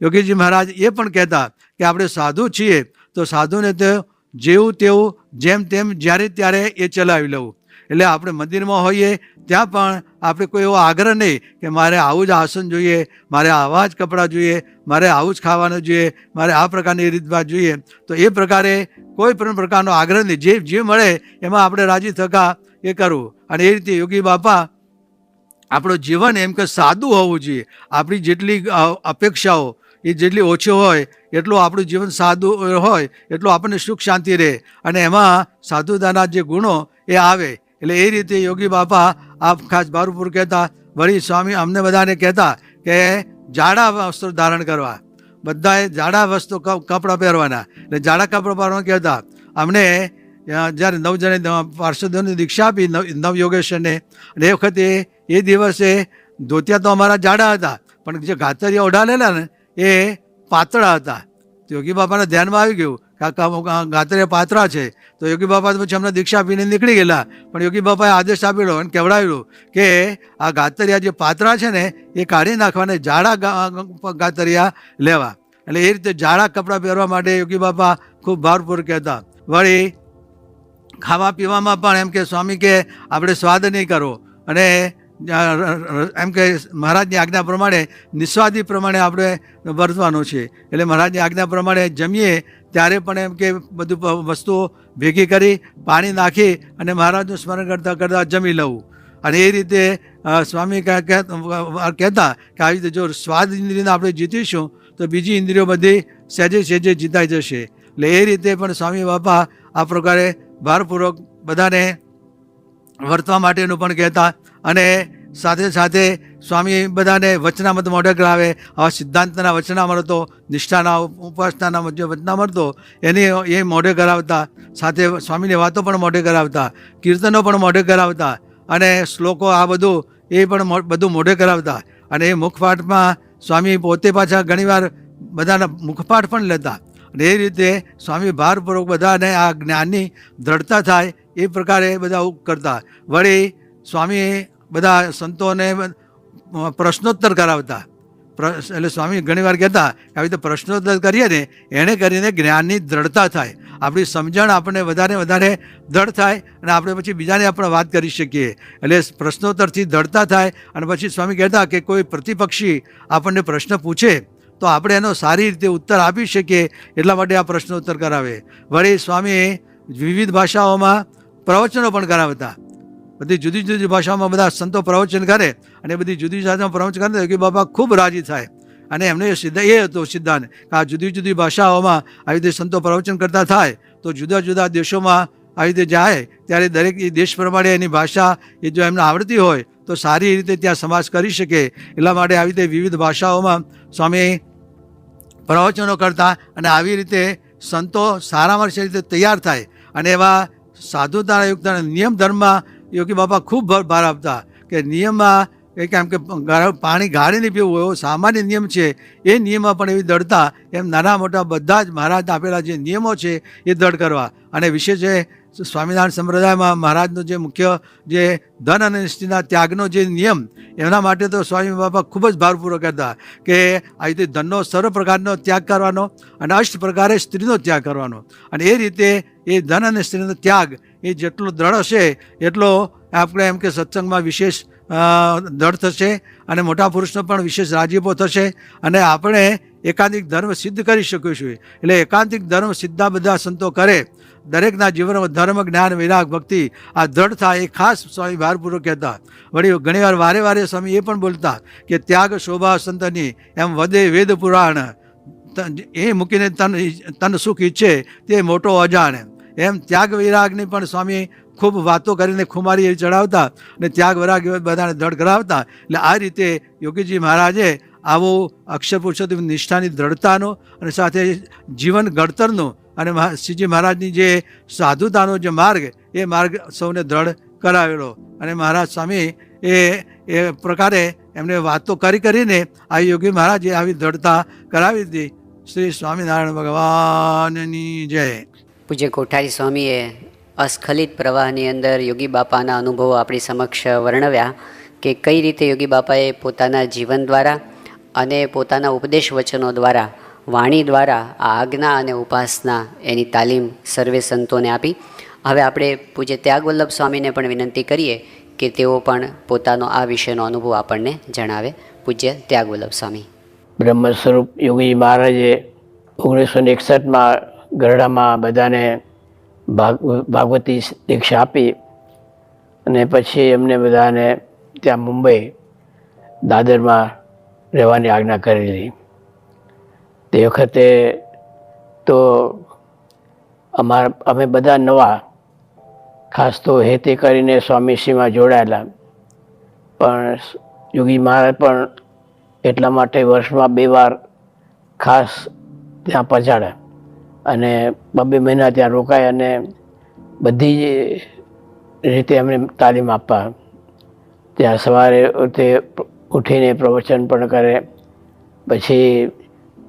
યોગીજી મહારાજ એ પણ કહેતા કે આપણે સાધુ છીએ, તો સાધુને તો જેવું તેવું જેમ તેમ જ્યારે ત્યારે એ ચલાવી લેવું. એટલે આપણે મંદિરમાં હોઈએ, ત્યાં પણ આપણે કોઈ એવો આગ્રહ નહીં કે મારે આવું જ આસન જોઈએ, મારે આવા જ કપડાં જોઈએ, મારે આવું જ ખાવાનું જોઈએ, મારે આ પ્રકારની રીતભાત જોઈએ. તો એ પ્રકારે કોઈ પણ પ્રકારનો આગ્રહ નહીં. જે જે મળે એમાં આપણે રાજી થકા એ કરવું. અને એ રીતે યોગી બાપા આપણું જીવન એમ કે સાદું હોવું જોઈએ. આપણી જેટલી અપેક્ષાઓ એ જેટલી ઓછી હોય, એટલું આપણું જીવન સાદું હોય, એટલું આપણને સુખ શાંતિ રહે. અને એમાં સાધુતાના જે ગુણો એ આવે. એટલે એ રીતે યોગી બાપા આપ ખાસ બારુપુર કહેતા, વળી સ્વામી અમને બધાને કહેતા કે જાડા વસ્ત્રો ધારણ કરવા. બધાએ જાડા વસ્તુ કપડાં પહેરવાના. એટલે જાડા કપડાં પહેરવા કહેતા. અમને જ્યારે નવ જણે પાર્ષદોની દીક્ષા આપી નવ નવ યોગેશ્વરને અને એ વખતે એ દિવસે ધોતિયા તો અમારા જાડા હતા. પણ જે ઘાતરિયા ઓઢાલેલા ને એ પાતળા હતા. યોગી બાપાના ધ્યાનમાં આવી ગયું કે આ કા- ગાતરિયા પાતળા છે. તો યોગી બાપા પછી અમને દીક્ષા આપીને નીકળી ગયેલા. પણ યોગી બાપાએ આદેશ આપેલો અને કહેવડાવેલું કે આ ગાતરિયા જે પાતળા છે ને, એ કાઢી નાખવાને જાડા ગાતરિયા લેવા. એટલે એ રીતે જાડા કપડાં પહેરવા માટે યોગી બાપા ખૂબ ભારપૂર્વક કહેતા. વળી ખાવા પીવામાં પણ એમ કે સ્વામી કે આપણે સ્વાદ નહીં કરવો અને એમ કે મહારાજની આજ્ઞા પ્રમાણે નિસ્વાદી પ્રમાણે આપણે વર્તવાનું છે. એટલે મહારાજની આજ્ઞા પ્રમાણે જમીએ, ત્યારે પણ એમ કે બધું વસ્તુઓ ભેગી કરી, પાણી નાખી અને મહારાજનું સ્મરણ કરતાં કરતાં જમી લઉં. અને એ રીતે સ્વામી કહે- કહે- કહેતા કે આવી રીતે જો સ્વાદ ઇન્દ્રિયને આપણે જીતીશું, તો બીજી ઇન્દ્રિયો બધી સહેજે સહેજે જીતાઈ જશે. એટલે એ રીતે પણ સ્વામી બાપા આ પ્રકારે ભારપૂર્વક બધાને વર્તવા માટેનું પણ કહેતા અને સાથે સાથે સ્વામી બધાને વચનામત મોઢે કરાવે, આવા સિદ્ધાંતના વચનામૃતો નિષ્ઠાના ઉપાસનાના જે વચનામૃતો એની એ મોઢે કરાવતા, સાથે સ્વામીની વાતો પણ મોઢે કરાવતા, કીર્તનો પણ મોઢે કરાવતા અને શ્લોકો આ બધું, એ પણ બધું મોઢે કરાવતા અને એ મુખપાઠમાં સ્વામી પોતે પાછા ઘણીવાર બધાના મુખપાઠ પણ લેતા. એ રીતે સ્વામી ભારપૂર્વક બધાને આ જ્ઞાનની દ્રઢતા થાય એ પ્રકારે બધા કરતા. વળી સ્વામી બધા સંતોને પ્રશ્નોત્તર કરાવતા. એટલે સ્વામી ઘણીવાર કહેતા કે આવી રીતે પ્રશ્નોત્તર કરીએ ને એણે કરીને જ્ઞાનની દ્રઢતા થાય. આપણી સમજણ આપણને વધારે વધારે દ્રઢ થાય અને આપણે પછી બીજાને આપણે વાત કરી શકીએ. એટલે પ્રશ્નોત્તરથી દ્રઢતા થાય અને પછી સ્વામી કહેતા કે કોઈ પ્રતિપક્ષી આપણને પ્રશ્ન પૂછે તો આપણે એનો સારી રીતે ઉત્તર આપી શકીએ એટલા માટે આ પ્રશ્નોત્તર કરાવે. વળી સ્વામીએ વિવિધ ભાષાઓમાં પ્રવચનો પણ કરાવતા. બધી જુદી જુદી ભાષાઓમાં બધા સંતો પ્રવચન કરે અને બધી જુદી જુદી પ્રવચન કરે યોગી બાબા ખૂબ રાજી થાય. અને એમને સિદ્ધ એ હતો સિદ્ધાંત કે આ જુદી જુદી ભાષાઓમાં આવી રીતે સંતો પ્રવચન કરતા થાય તો જુદા જુદા દેશોમાં આવી રીતે જાય ત્યારે દરેક દેશ પ્રમાણે એની ભાષા એ જો એમને આવડતી હોય તો સારી રીતે ત્યાં સમાજ કરી શકે. એટલા માટે આવી રીતે વિવિધ ભાષાઓમાં સ્વામી, પ્રવચનો કરતા અને આવી રીતે સંતો સારામાં સારી રીતે તૈયાર થાય અને એવા સાધુતાયુક્ત અને નિયમ ધર્મમાં યોગી બાપા ખૂબ ભાર આપતા કે નિયમમાં એ કેમ કે પાણી પાણી ગાળીને પીવું એવો સામાન્ય નિયમ છે, એ નિયમમાં પણ એવી દળતા એમ નાના મોટા બધા જ મહારાજ આપેલા જે નિયમો છે એ દળ કરવા અને વિશેષ સ્વામિનારાયણ સંપ્રદાયમાં મહારાજનો જે મુખ્ય જે ધન અને નિષ્ઠિના ત્યાગનો જે નિયમ એના માટે તો સ્વામી બાપા ખૂબ જ ભારપૂર્વક હતા કે આ રીતે ધનનો સર્વ પ્રકારનો ત્યાગ કરવાનો અને અષ્ટ પ્રકારે સ્ત્રીનો ત્યાગ કરવાનો. અને એ રીતે એ ધન અને સ્ત્રીનો ત્યાગ એ જેટલો દ્રઢ હશે, એટલો આપણે એમ કે સત્સંગમાં વિશેષ દળ થશે અને મોટા પુરુષનો પણ વિશેષ રાજીપો થશે અને આપણે એકાંતિક ધર્મ સિદ્ધ કરી શકીશું એટલે એકાંતિક ધર્મ સિદ્ધા બધા સંતો કરે. દરેકના જીવનમાં ધર્મ, જ્ઞાન, વિરાગ, ભક્તિ, આ દ્રઢ થાય એ ખાસ સ્વામી ભારપૂર્વક કહેતા. વળી ઘણીવાર વારે વારે સ્વામી એ પણ બોલતા કે ત્યાગ, શોભા, સંતની એમ વધે વેદ પુરાણ. એ મૂકીને તન તન સુખ ઈચ્છે તે મોટો અજાણ. એમ ત્યાગ, વિરાગની પણ સ્વામી ખૂબ વાતો કરીને ખુમારી એ ચડાવતા અને ત્યાગ, વિરાગ બધાને ધડ કરાવતા. એટલે આ રીતે યોગીજી મહારાજે આવો અક્ષર પુરુષોત્તમ નિષ્ઠાની દ્રઢતાનો અને સાથે જીવન ઘડતરનો અને શ્રીજી મહારાજની જે સાધુતાનો જે માર્ગ, એ માર્ગ સૌને દ્રઢ કરાવેલો. અને મહારાજ સ્વામી એ એ પ્રકારે એમને વાતો કરી કરીને આ યોગી મહારાજે આવી દ્રઢતા કરાવી હતી શ્રી સ્વામિનારાયણ ભગવાનની જય. પૂજ્ય કોઠારી સ્વામીએ અસ્ખલિત પ્રવાહની અંદર યોગી બાપાના અનુભવો આપણી સમક્ષ વર્ણવ્યા કે કઈ રીતે યોગી બાપાએ પોતાના જીવન દ્વારા અને પોતાના ઉપદેશ વચનો દ્વારા, વાણી દ્વારા, આ આજ્ઞા અને ઉપાસના એની તાલીમ સર્વે સંતોને આપી. હવે આપણે પૂજ્ય ત્યાગવલ્લભ સ્વામીને પણ વિનંતી કરીએ કે તેઓ પણ પોતાનો આ વિષયનો અનુભવ આપણને જણાવે. પૂજ્ય ત્યાગવલ્લભ સ્વામી. બ્રહ્મ સ્વરૂપ યોગી મહારાજે ઓગણીસો ને એકસઠમાં ગરડામાં બધાને ભાગ, ભાગવતી દીક્ષા આપી અને પછી એમને બધાને ત્યાં મુંબઈ દાદરમાં રહેવાની આજ્ઞા કરેલી તે વખતે તો અમારા અમે બધા નવા, ખાસ તો હેતે કરીને સ્વામીશ્રીમાં જોડાયેલા. પણ યોગી મહારાજ પણ એટલા માટે વર્ષમાં બે વાર ખાસ ત્યાં પહોંચાડ્યા અને બબે મહિના ત્યાં રોકાય અને બધી રીતે એમને તાલીમ આપવા. ત્યાં સવારે તે ઉઠીને પ્રવચન પણ કરે, પછી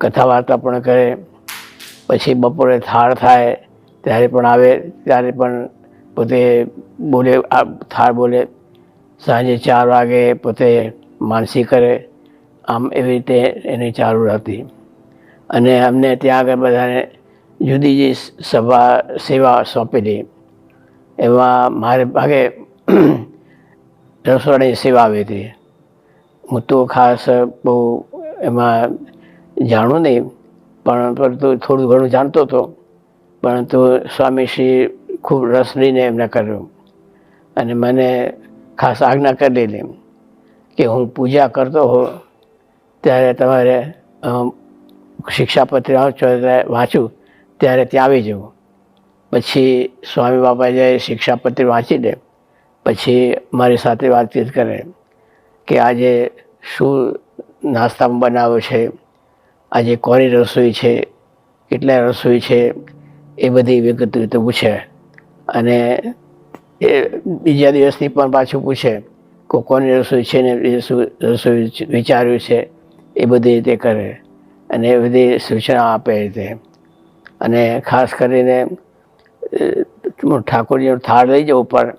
કથા વાર્તા પણ કરે, પછી બપોરે થાળ થાય, ત્યારે પણ આવે, ત્યારે પણ પોતે બોલે, આ થાળ બોલે. સાંજે ચાર વાગે પોતે માનસી કરે, આમ એવી રીતે એની ચાલુ હતી અને અમને ત્યાં આગળ બધાને જુદી જુદી સભા, સેવા સોંપેલી. એમાં મારે ભાગે રસોડાની સેવા આવી હતી. હું તો ખાસ બહુ એમાં જાણું નહીં, પણ પરંતુ થોડું ઘણું જાણતો હતો. પરંતુ સ્વામીશ્રી ખૂબ રસ લઈને એમને કર્યું અને મને ખાસ આજ્ઞા કરી દીધી કે હું પૂજા કરતો હો ત્યારે તમારે શિક્ષાપત્રી શિક્ષાપત્ર વાંચો, ત્યારે ત્યાં આવી જવું. પછી સ્વામી બાપા જાય શિક્ષાપત્ર વાંચી દે પછી મારી સાથે વાતચીત કરે. કે આજે શું નાસ્તામાં બનાવે છે, આજે કોની રસોઈ છે, કેટલા રસોઈ છે, એ બધી વિગત રીતે પૂછે. અને એ બીજા દિવસથી પણ પાછું પૂછે કે કોની રસોઈ છે ને રસોઈ વિચાર્યું છે, એ બધી રીતે કરે અને એ બધી સૂચના આપે રીતે. અને ખાસ કરીને ઠાકોરજીનો થાળ લઈ જવું પણ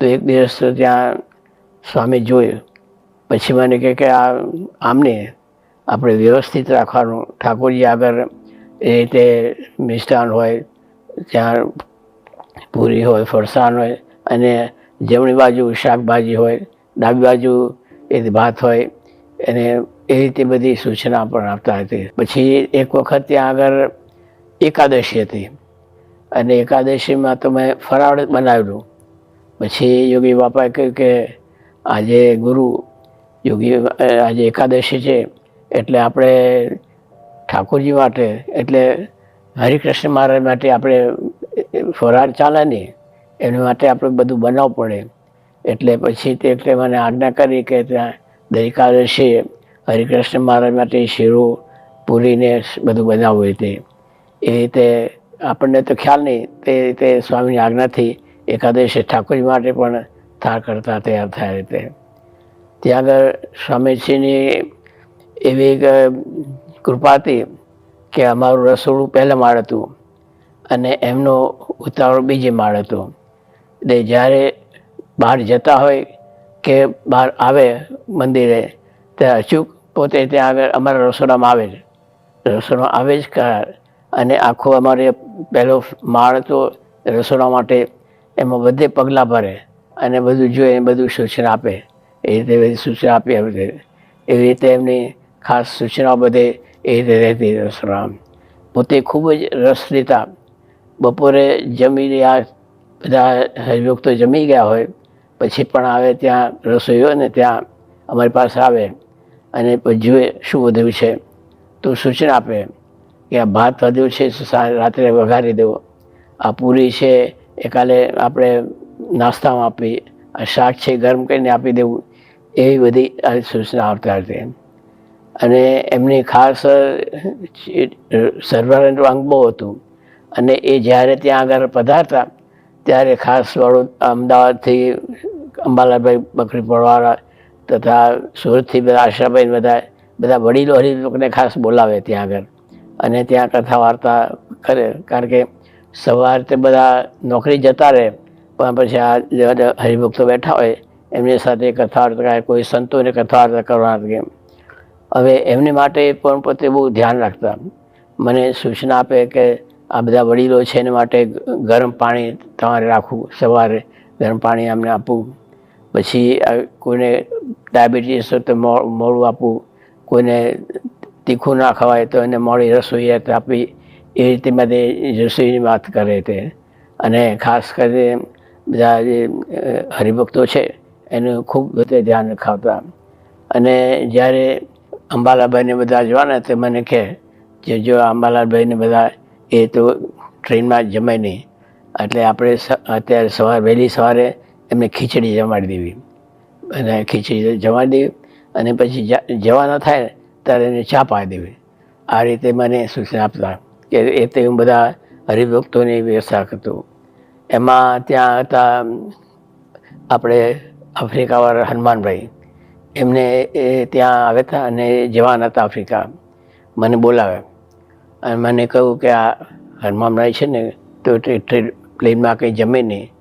તો એક દિવસ ત્યાં સ્વામી જોયું. પછી મને કહે કે આ આમને આપણે વ્યવસ્થિત રાખવાનું. ઠાકોરજી આગળ એ રીતે મિષ્ટાન હોય, ત્યાં પૂરી હોય, ફરસાણ હોય અને જમણી બાજુ શાકભાજી હોય, ડાબી બાજુ એ ભાત હોય, અને એ રીતે બધી સૂચના પણ આપતા હતી. પછી એક વખત ત્યાં આગળ એકાદશી હતી. અને એકાદશીમાં તો મેં ફરાળ બનાવેલું. પછી યોગી બાપાએ કહ્યું કે આજે ગુરુ યોગી આજે એકાદશી છે, એટલે આપણે ઠાકોરજી માટે, એટલે હરિકૃષ્ણ મહારાજ માટે આપણે ફરાર ચાલે નહીં એની માટે આપણે બધું બનાવવું પડે. એટલે પછી તે એટલે મને આજ્ઞા કરી કે ત્યાં દર એકાદશી, હરિકૃષ્ણ મહારાજ માટે શીરું પૂરીને બધું બનાવવું રીતે એ રીતે આપણને તો ખ્યાલ નહીં, તે રીતે સ્વામીની આજ્ઞાથી એકાદશી ઠાકોરજી માટે પણ થાળ કરતા તૈયાર થયા રીતે ત્યાં આગળ સ્વામીજીની એવી કૃપા હતી કે અમારું રસોડું પહેલા માળ હતું અને એમનો ઉતાવળ બીજી માળ હતો. એટલે જ્યારે બહાર જતા હોય કે બહાર આવે મંદિરે, ત્યારે અચૂક પોતે ત્યાં આગળ અમારા રસોડામાં આવે જ રસોડામાં આવે જ ખરા. અને આખો અમારે પહેલો માળ હતો રસોડા માટે, એમાં બધે પગલાં ભરે અને બધું જોઈએ બધું સૂચના આપે. એ રીતે બધી સૂચના આપી રીતે એવી રીતે એમની ખાસ સૂચનાઓ બધે એ રીતે રહેતી રસોડામાં પોતે ખૂબ જ રસ લેતા. બપોરે જમીને આ બધા હરિભક્તો જમી ગયા હોય, પછી પણ આવે ત્યાં રસોઈ હોય ને ત્યાં અમારી પાસે આવે અને જુએ શું વધ્યું છે. તો સૂચના આપે કે આ ભાત વધ્યું છે રાત્રે વઘારી દેવો. આ પૂરી છે, એ કાલે આપણે નાસ્તામાં આપી, આ શાક છે ગરમ કરીને આપી દેવું. એવી બધી સૂચના આવતા હતી અને એમની ખાસ સર્વાનંદ અંગ બહુ હતું. અને એ જ્યારે ત્યાં આગળ પધારતા, ત્યારે ખાસ વડોદ, અમદાવાદથી અંબાલાલભાઈ બકરી પડવાળા તથા સુરતથી બધા આશાભાઈ બધા બધા વડીલો હરિલોકને ખાસ બોલાવે ત્યાં આગળ. અને ત્યાં કથા વાર્તા કરે. કારણ કે સવારે તે બધા નોકરી જતા રહે, પણ પછી આ હરિભક્તો બેઠા હોય એમની સાથે કથાર્થ કરાય કરે કોઈ સંતોને કથાર્થ કરવાના કે હવે એમની માટે પણ પોતે બહુ ધ્યાન રાખતા. મને સૂચના આપે કે આ બધા વડીલો છે એના માટે ગરમ પાણી તમારે રાખવું, સવારે ગરમ પાણી અમને આપવું. પછી કોઈને ડાયાબિટીસ તો મોડું આપવું. કોઈને તીખું ના ખવાય તો એને મોડી રસોઈ તો આપવી. એ રીતે બધી રસોઈની વાત કરે તે. અને ખાસ કરીને બધા જે હરિભક્તો છે એનું ખૂબ બધે ધ્યાન રખાવતા. અને જ્યારે અંબાલાભાઈને બધા જવાના, તે મને કહે કે જો અંબાલાલભાઈને બધા એ તો ટ્રેનમાં જમાય નહીં. એટલે આપણે અત્યારે સવારે, વહેલી સવારે એમને ખીચડી જમાડી દેવી. અને ખીચડી જમાડી દેવી. અને પછી જવાના થાય ત્યારે એને ચા પાડી દેવી. આ રીતે મને સૂચના આપતા કે એ તે હું બધા હરિભક્તોની વ્યવસ્થા કરતો. એમાં ત્યાં હતા, આપણે આફ્રિકાવાળા હનુમાનભાઈ, એમને એ ત્યાં આવ્યા હતા અને જવાન હતા આફ્રિકા. મને બોલાવે અને મને કહ્યું કે આ હનુમાનભાઈ છે ને, તો તે ટ્રે- પ્લેનમાં કંઈ જમે નહીં,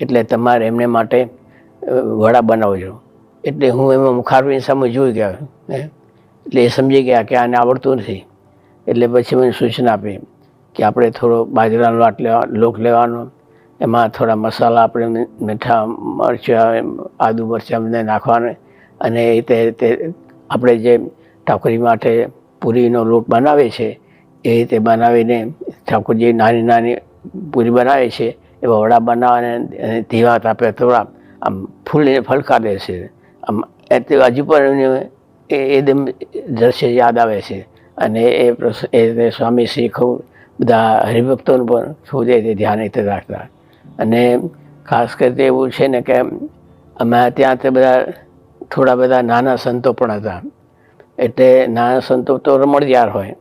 એટલે તમારે એમને માટે વડા બનાવજો. એટલે હું એમાં મુખારવીને સામે જોઈ ગયો એટલે એ સમજી ગયા કે આને આવડતું નથી. એટલે પછી મને સૂચના આપી કે આપણે થોડો બાજરાનો લોટ લેવાનો એમાં થોડા મસાલા આપણે મીઠા, મરચાં આદુ મરચાં બધે નાખવાના. અને તે તે આપણે જે ઠાકોરી માટે પૂરીનો લોટ બનાવે છે, એ રીતે બનાવીને ઠાકોરજી નાની નાની પૂરી બનાવે છે, એવા વડા બનાવવાને અને ધીવા તાપે થોડા આમ ફૂલીને ફલકારે છે. આમ એ તે હજુ પણ એ એકદમ દ્રશ્ય યાદ આવે છે. અને એ પ્રસ- એ તે સ્વામી શ્રી ખૂબ બધા હરિભક્તોનું પણ ખૂબ એ રીતે ધ્યાન રીતે રાખતા. અને ખાસ કરીને એવું છે ને કે અમે ત્યાં તે બધા થોડા બધા નાના સંતો પણ હતા. એટલે નાના સંતો તો રમણજાર હોય.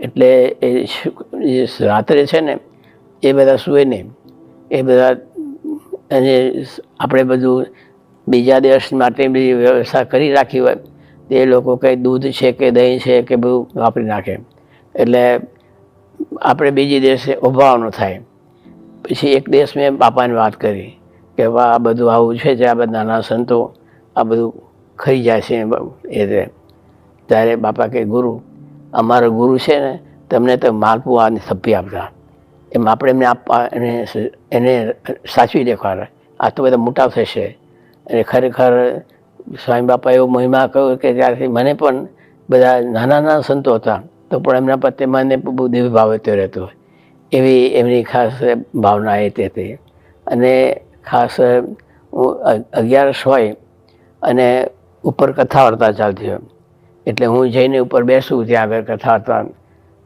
એટલે એ રાત્રે છે ને એ બધા સૂએ નહીં એ બધા અને આપણે બધું બીજા દિવસ માટે બધી વ્યવસ્થા કરી રાખી હોય. તે લોકો કંઈ દૂધ છે કે દહીં છે કે બધું વાપરી નાખે. એટલે આપણે બીજી દિવસે ઉભાવાનું થાય. પછી એક દિવસ મેં બાપાને વાત કરી કે, વાહ, આ બધું આવું છે જે આ બધા નાના સંતો આ બધું ખરી જાય છે એ રીતે ત્યારે બાપા કે, ગુરુ, અમારો ગુરુ છે ને, તમને તો માલપુઆ અને થપ્પી આપતા. એમ આપણે એમને આપવા એને એને સાચવી દેખાડે આ તો બધા મોટા થશે. અને ખરેખર સ્વામી બાપા એવો મહિમા કહ્યો કે ત્યારથી મને પણ બધા નાના નાના સંતો હતા, તો પણ એમના પ્રત્યે મને બહુ દેવી ભાવ રહેતો રહેતો એવી, એમની ખાસ ભાવના એ તે હતી. અને ખાસ, હું અગિયારસ હોય અને ઉપર કથા વાર્તા ચાલતી હોય. એટલે હું જઈને ઉપર બેસું ત્યાં આગળ કથા વાર્તા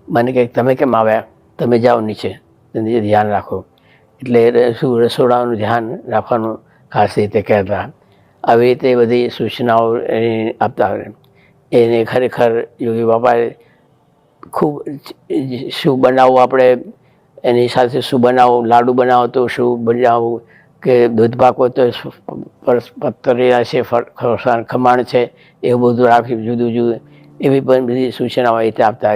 મને કંઈક તમે કેમ આવ્યા? તમે જાઓ નીચે. નીચે ધ્યાન રાખો. એટલે શું, રસોડાનું ધ્યાન રાખવાનું ખાસ રીતે કહેતા. આવી રીતે બધી સૂચનાઓ એને આપતા એને ખરેખર યોગી બાપાએ ખૂબ શું બનાવવું આપણે એની સાથે શું બનાવવું લાડુ બનાવો તો શું બનાવવું કે દૂધ પાકો તો પર- છે ખમણ છે, એવું બધું રાખી જુદું જુદું, એવી પણ બધી સૂચનાઓ એ આપતા